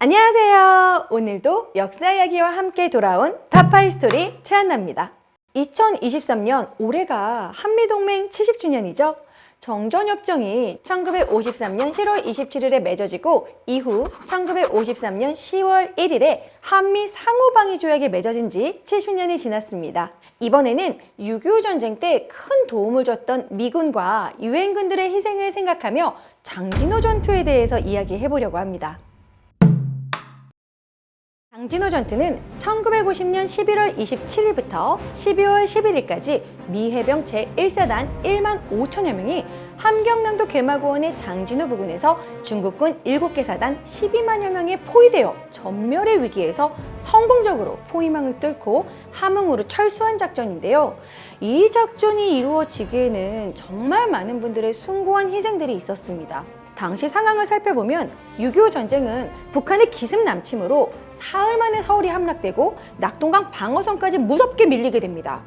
안녕하세요. 오늘도 역사 이야기와 함께 돌아온 타파이 스토리 최한나입니다. 2023년 올해가 한미동맹 70주년이죠. 정전협정이 1953년 7월 27일에 맺어지고 이후 1953년 10월 1일에 한미 상호방위 조약이 맺어진 지 70년이 지났습니다. 이번에는 6.25 전쟁 때 큰 도움을 줬던 미군과 유엔군들의 희생을 생각하며 장진호 전투에 대해서 이야기해 보려고 합니다. 장진호 전투는 1950년 11월 27일부터 12월 11일까지 미 해병 제1사단 1만 5천여 명이 함경남도 개마고원의 장진호 부근에서 중국군 7개 사단 12만여 명에 포위되어 전멸의 위기에서 성공적으로 포위망을 뚫고 함흥으로 철수한 작전인데요. 이 작전이 이루어지기에는 정말 많은 분들의 숭고한 희생들이 있었습니다. 당시 상황을 살펴보면 6.25 전쟁은 북한의 기습 남침으로 사흘 만에 서울이 함락되고 낙동강 방어선까지 무섭게 밀리게 됩니다.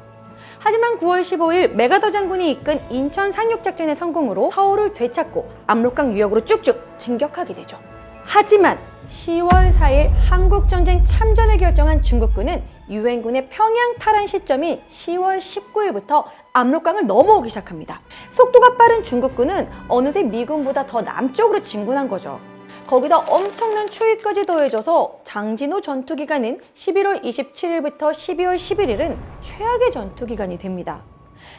하지만 9월 15일 메가더 장군이 이끈 인천 상륙작전의 성공으로 서울을 되찾고 압록강 유역으로 쭉쭉 진격하게 되죠. 하지만 10월 4일 한국전쟁 참전을 결정한 중국군은 유엔군의 평양 탈환 시점인 10월 19일부터 압록강을 넘어오기 시작합니다. 속도가 빠른 중국군은 어느새 미군보다 더 남쪽으로 진군한 거죠. 거기다 엄청난 추위까지 더해져서 장진호 전투 기간은 11월 27일부터 12월 11일은 최악의 전투 기간이 됩니다.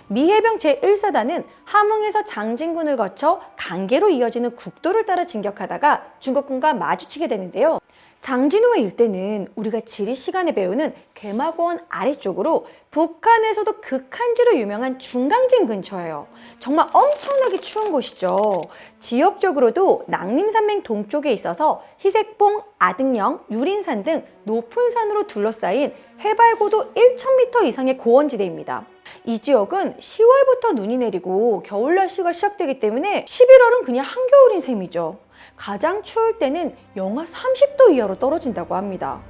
미 해병 제1사단은 함흥에서 장진군을 거쳐 강계로 이어지는 국도를 따라 진격하다가 중국군과 마주치게 되는데요. 장진호의 일대는 우리가 지리 시간에 배우는 개마고원 아래쪽으로 북한에서도 극한지로 유명한 중강진 근처예요. 정말 엄청나게 추운 곳이죠. 지역적으로도 낭림산맥 동쪽에 있어서 희색봉, 아등령, 유린산 등 높은 산으로 둘러싸인 해발 고도 1,000m 이상의 고원지대입니다. 이 지역은 10월부터 눈이 내리고 겨울 날씨가 시작되기 때문에 11월은 그냥 한겨울인 셈이죠. 가장 추울 때는 영하 30도 이하로 떨어진다고 합니다.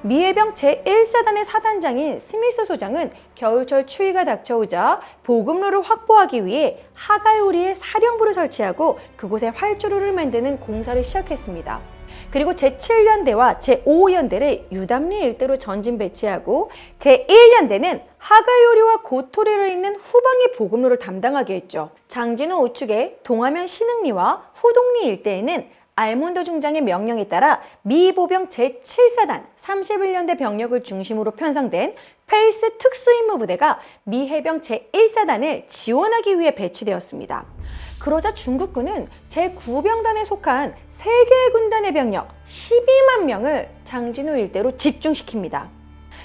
미해병 제1사단의 사단장인 스미스 소장은 겨울철 추위가 닥쳐오자 보급로를 확보하기 위해 하가요리에 사령부를 설치하고 그곳에 활주로를 만드는 공사를 시작했습니다. 그리고 제7연대와 제5연대를 유담리 일대로 전진 배치하고 제1연대는 하가요리와 고토리를 잇는 후방의 보급로를 담당하게 했죠. 장진호 우측의 동하면 신흥리와 후동리 일대에는 알몬드 중장의 명령에 따라 미 보병 제7사단 31년대 병력을 중심으로 편성된 페이스 특수임무 부대가 미 해병 제1사단을 지원하기 위해 배치되었습니다. 그러자 중국군은 제9병단에 속한 3개의 군단의 병력 12만 명을 장진호 일대로 집중시킵니다.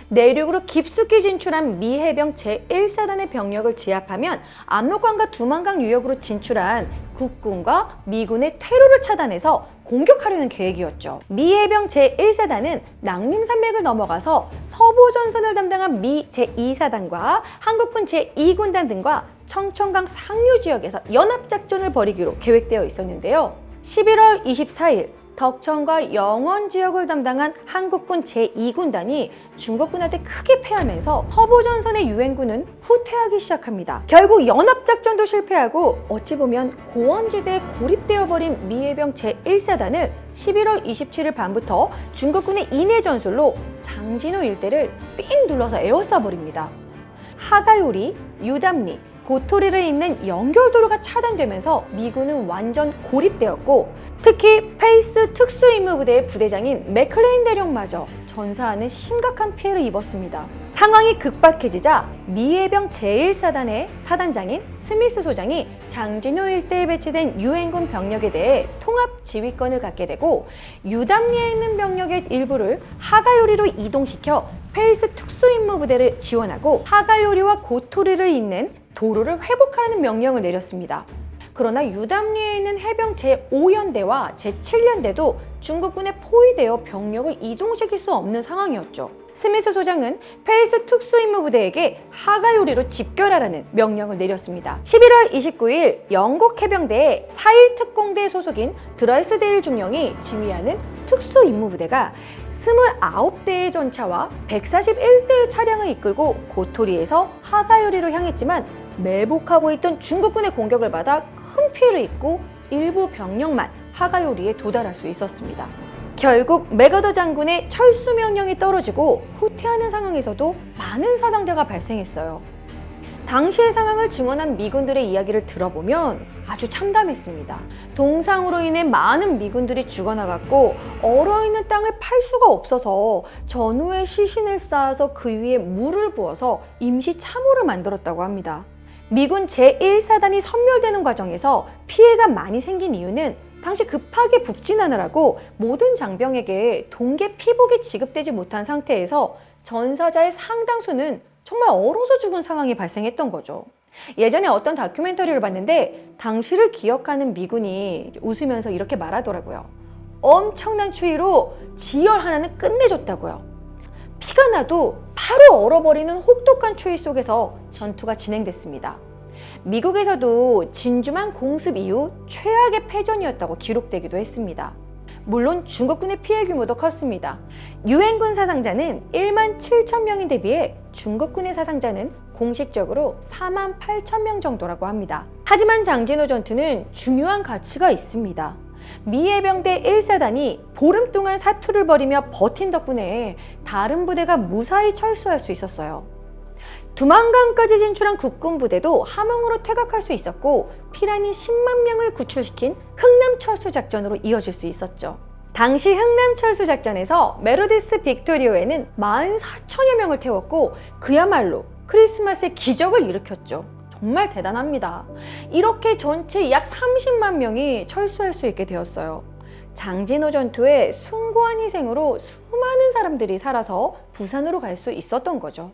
내륙으로 깊숙이 진출한 미 해병 제1사단의 병력을 지합하면 압록강과 두만강 유역으로 진출한 국군과 미군의 퇴로를 차단해서 공격하려는 계획이었죠. 미 해병 제1사단은 낭림산맥을 넘어가서 서부 전선을 담당한 미 제2사단과 한국군 제2군단 등과 청천강 상류 지역에서 연합작전을 벌이기로 계획되어 있었는데요. 11월 24일 덕천과 영원 지역을 담당한 한국군 제2군단이 중국군한테 크게 패하면서 서부전선의 유엔군은 후퇴하기 시작합니다. 결국 연합작전도 실패하고 어찌 보면 고원지대에 고립되어 버린 미해병 제1사단을 11월 27일 밤부터 중국군의 인해 전술로 장진호 일대를 삥 둘러서 에워싸 버립니다. 하갈우리, 유담리, 고토리를 잇는 연결도로가 차단되면서 미군은 완전 고립되었고 특히 페이스 특수임무부대의 부대장인 맥클레인 대령마저 전사하는 심각한 피해를 입었습니다. 상황이 극박해지자 미해병 제1사단의 사단장인 스미스 소장이 장진호 일대에 배치된 유엔군 병력에 대해 통합 지휘권을 갖게 되고 유담리에 있는 병력의 일부를 하가요리로 이동시켜 페이스 특수임무부대를 지원하고 하가요리와 고토리를 잇는 도로를 회복하라는 명령을 내렸습니다. 그러나 유담리에 있는 해병 제5연대와 제7연대도 중국군에 포위되어 병력을 이동시킬 수 없는 상황이었죠. 스미스 소장은 페이스 특수임무부대에게 하가요리로 집결하라는 명령을 내렸습니다. 11월 29일 영국 해병대의 4일 특공대 소속인 드라이스데일 중령이 지휘하는 특수임무부대가 29대의 전차와 141대의 차량을 이끌고 고토리에서 하가요리로 향했지만 매복하고 있던 중국군의 공격을 받아 큰 피해를 입고 일부 병력만 하가요리에 도달할 수 있었습니다. 결국 메가더 장군의 철수 명령이 떨어지고 후퇴하는 상황에서도 많은 사상자가 발생했어요. 당시의 상황을 증언한 미군들의 이야기를 들어보면 아주 참담했습니다. 동상으로 인해 많은 미군들이 죽어나갔고 얼어있는 땅을 팔 수가 없어서 전후에 시신을 쌓아서 그 위에 물을 부어서 임시 참호를 만들었다고 합니다. 미군 제1사단이 선멸되는 과정에서 피해가 많이 생긴 이유는 당시 급하게 북진하느라고 모든 장병에게 동계 피복이 지급되지 못한 상태에서 전사자의 상당수는 정말 얼어서 죽은 상황이 발생했던 거죠. 예전에 어떤 다큐멘터리를 봤는데 당시를 기억하는 미군이 웃으면서 이렇게 말하더라고요. 엄청난 추위로 지열 하나는 끝내줬다고요. 피가 나도 바로 얼어버리는 혹독한 추위 속에서 전투가 진행됐습니다. 미국에서도 진주만 공습 이후 최악의 패전이었다고 기록되기도 했습니다. 물론 중국군의 피해 규모도 컸습니다. 유엔군 사상자는 1만 7천 명인데 비해 중국군의 사상자는 공식적으로 4만 8천 명 정도라고 합니다. 하지만 장진호 전투는 중요한 가치가 있습니다. 미 해병대 1사단이 보름 동안 사투를 벌이며 버틴 덕분에 다른 부대가 무사히 철수할 수 있었어요. 두만강까지 진출한 국군 부대도 함흥으로 퇴각할 수 있었고 피란이 10만 명을 구출시킨 흥남 철수 작전으로 이어질 수 있었죠. 당시 흥남 철수 작전에서 메로디스 빅토리오에는 44,000여 명을 태웠고 그야말로 크리스마스의 기적을 일으켰죠. 정말 대단합니다. 이렇게 전체 약 30만 명이 철수할 수 있게 되었어요. 장진호 전투의 숭고한 희생으로 수많은 사람들이 살아서 부산으로 갈 수 있었던 거죠.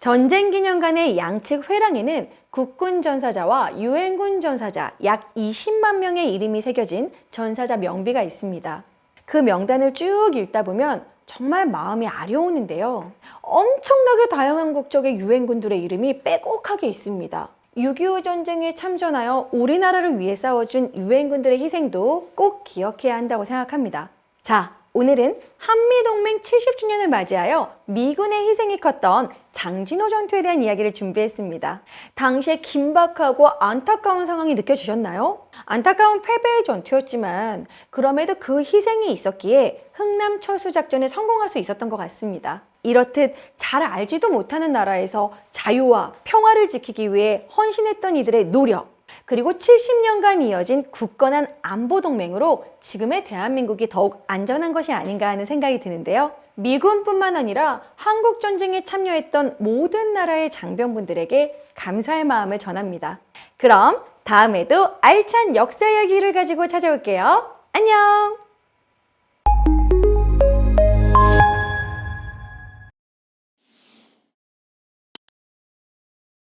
전쟁 기념관의 양측 회랑에는 국군 전사자와 유엔군 전사자 약 20만 명의 이름이 새겨진 전사자 명비가 있습니다. 그 명단을 쭉 읽다 보면 정말 마음이 아려오는데요. 엄청나게 다양한 국적의 유엔군들의 이름이 빼곡하게 있습니다. 6.25 전쟁에 참전하여 우리나라를 위해 싸워준 유엔군들의 희생도 꼭 기억해야 한다고 생각합니다. 자, 오늘은 한미동맹 70주년을 맞이하여 미군의 희생이 컸던 장진호 전투에 대한 이야기를 준비했습니다. 당시에 긴박하고 안타까운 상황이 느껴지셨나요? 안타까운 패배의 전투였지만 그럼에도 그 희생이 있었기에 흥남 철수 작전에 성공할 수 있었던 것 같습니다. 이렇듯 잘 알지도 못하는 나라에서 자유와 평화를 지키기 위해 헌신했던 이들의 노력, 그리고 70년간 이어진 굳건한 안보 동맹으로 지금의 대한민국이 더욱 안전한 것이 아닌가 하는 생각이 드는데요. 미군뿐만 아니라 한국 전쟁에 참여했던 모든 나라의 장병분들에게 감사의 마음을 전합니다. 그럼 다음에도 알찬 역사 이야기를 가지고 찾아올게요. 안녕!